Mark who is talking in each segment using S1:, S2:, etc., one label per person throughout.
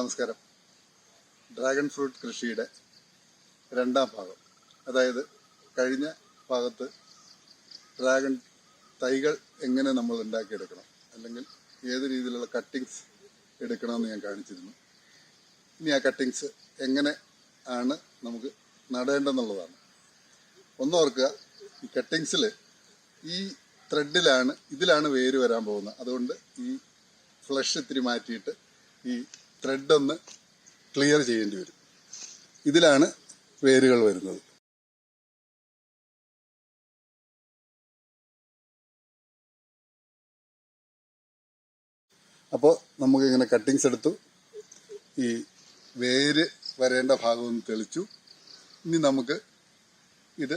S1: നമസ്കാരം. Dragon fruit കൃഷിയുടെ രണ്ടാം ഭാഗം. അതായത് കഴിഞ്ഞ ഭാഗത്ത് ഡ്രാഗൺ തൈകൾ എങ്ങനെ നമ്മൾ ഉണ്ടാക്കിയെടുക്കണം അല്ലെങ്കിൽ ഏത് രീതിയിലുള്ള കട്ടിങ്സ് എടുക്കണമെന്ന് ഞാൻ കാണിച്ചിരുന്നു. ഇനി ആ കട്ടിങ്സ് എങ്ങനെ ആണ് നമുക്ക് നടേണ്ടെന്നുള്ളതാണ് ഒന്നോർക്കുക ഈ കട്ടിങ്സിൽ ഈ ത്രെഡിലാണ് ഇതിലാണ് വേര് വരാൻ പോകുന്നത്. അതുകൊണ്ട് ഈ ഫ്ലഷ് ഇത്തിരി മാറ്റിയിട്ട് ഈ ത്രെഡ് ഒന്ന് ക്ലിയർ ചെയ്യേണ്ടി വരും. ഇതിലാണ് വേരുകൾ വരുന്നത്. അപ്പോൾ നമുക്ക് ഇങ്ങനെ കട്ടിങ്സ് എടുത്തു. ഈ വേര് വരേണ്ട ഭാഗവും തെളിച്ചു. ഇനി നമുക്ക് ഇത്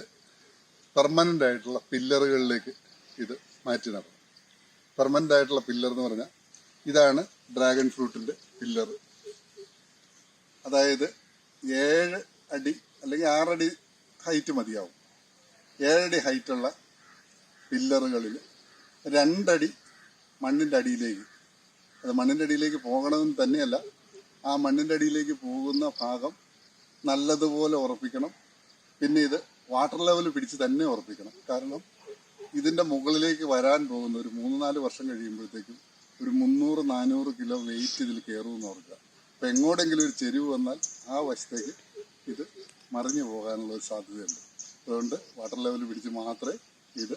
S1: പെർമനന്റ് ആയിട്ടുള്ള പില്ലറുകളിലേക്ക് ഇത് മാറ്റി നടണം പെർമനന്റ് ആയിട്ടുള്ള പില്ലർ എന്ന് പറഞ്ഞാൽ ഇതാണ് ഡ്രാഗൺ ഫ്രൂട്ടിന്റെ പില്ലർ അതായത് ഏഴ് അടി അല്ലെങ്കിൽ ആറടി ഹൈറ്റ് മതിയാവും. ഏഴടി ഹൈറ്റുള്ള പില്ലറുകളിൽ രണ്ടടി മണ്ണിന്റെ അടിയിലേക്ക്. അത് മണ്ണിന്റെ അടിയിലേക്ക് പോകണമെന്ന് തന്നെയല്ല ആ മണ്ണിന്റെ അടിയിലേക്ക് പോകുന്ന ഭാഗം നല്ലതുപോലെ ഉറപ്പിക്കണം. പിന്നെ ഇത് വാട്ടർ ലെവൽ പിടിച്ച് തന്നെ ഉറപ്പിക്കണം. കാരണം ഇതിന്റെ മുകളിലേക്ക് വരാൻ പോകുന്ന ഒരു മൂന്ന് നാല് വർഷം കഴിയുമ്പോഴത്തേക്കും ഒരു മുന്നൂറ് നാനൂറ് കിലോ വെയിറ്റ് ഇതിൽ കയറുമെന്ന് ഓർക്കുക. അപ്പം എങ്ങോട്ടെങ്കിലും ഒരു ചെരിവ് വന്നാൽ ആ വശത്തേക്ക് ഇത് മറിഞ്ഞു പോകാനുള്ള ഒരു സാധ്യതയുണ്ട്. അതുകൊണ്ട് വാട്ടർ ലെവൽ പിടിച്ച് മാത്രമേ ഇത്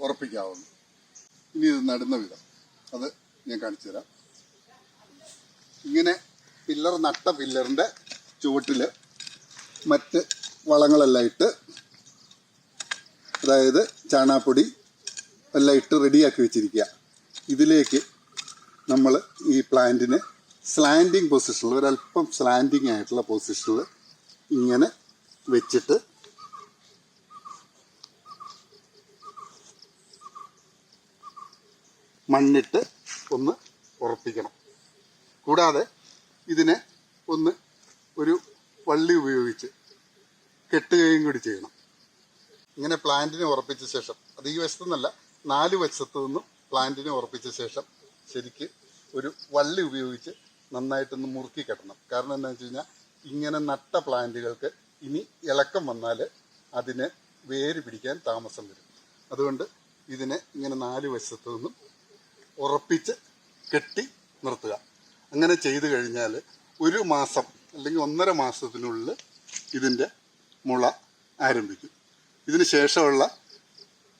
S1: ഉറപ്പിക്കാവുള്ളൂ. ഇനി ഇത് നടുന്ന വിധം. അത് ഞാൻ കാണിച്ചു തരാം. ഇങ്ങനെ പില്ലർ നട്ട പില്ലറിന്റെ ചുവട്ടിൽ മറ്റ് വളങ്ങളെല്ലാം ഇട്ട് അതായത് ചാണാപ്പൊടി എല്ലാം ഇട്ട് റെഡിയാക്കി വെച്ചിരിക്കുക. ഇതിലേക്ക് നമ്മൾ ഈ പ്ലാന്റിനെ സ്ലാൻഡിങ് പൊസിഷനിൽ ഒരല്പം സ്ലാൻഡിങ് ആയിട്ടുള്ള പൊസിഷനിൽ ഇങ്ങനെ വെച്ചിട്ട് മണ്ണിട്ട് ഒന്ന് ഉറപ്പിക്കണം. കൂടാതെ ഇതിനെ ഒന്ന് ഒരു വള്ളി ഉപയോഗിച്ച് കെട്ടുകയും കൂടി ചെയ്യണം. ഇങ്ങനെ പ്ലാന്റിനെ ഉറപ്പിച്ച ശേഷം അത് ഈ വശത്തു നിന്നല്ല നാല് വശത്തു നിന്നും പ്ലാന്റിനെ ഉറപ്പിച്ച ശേഷം ശരിക്ക് ഒരു വള്ളി ഉപയോഗിച്ച് നന്നായിട്ടൊന്ന് മുറുക്കി കെട്ടണം. കാരണം എന്താണെന്ന് വെച്ച് കഴിഞ്ഞാൽ ഇങ്ങനെ നട്ട പ്ലാന്റുകൾക്ക് ഇനി ഇളക്കം വന്നാൽ അതിന് വേര് പിടിക്കാൻ താമസം വരും. അതുകൊണ്ട് ഇതിനെ ഇങ്ങനെ നാല് വശത്തു നിന്നും ഉറപ്പിച്ച് കെട്ടി നിർത്തുക. അങ്ങനെ ചെയ്തു കഴിഞ്ഞാൽ ഒരു മാസം അല്ലെങ്കിൽ ഒന്നര മാസത്തിനുള്ളിൽ ഇതിന്റെ മുള ആരംഭിക്കും. ഇതിന് ശേഷമുള്ള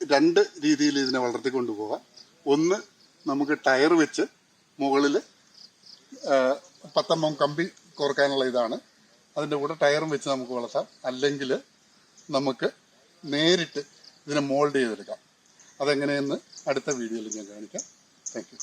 S1: രണ്ട് രീതിയിൽ ഇതിനെ വളർത്തിക്കൊണ്ട് പോകാം ഒന്ന് നമുക്ക് ടയർ വെച്ച് മുകളിൽ പത്തമ്മം കമ്പി കോർക്കാനുള്ള ഇതാണ്. അതിന്റെ കൂടെ ടയറും വെച്ച് നമുക്ക് വളർത്താം. അല്ലെങ്കിൽ നമുക്ക് നേരിട്ട് ഇതിനെ മോൾഡ് ചെയ്തെടുക്കാം. അതെങ്ങനെയെന്ന് അടുത്ത വീഡിയോയിൽ ഞാൻ കാണിക്കാം. താങ്ക്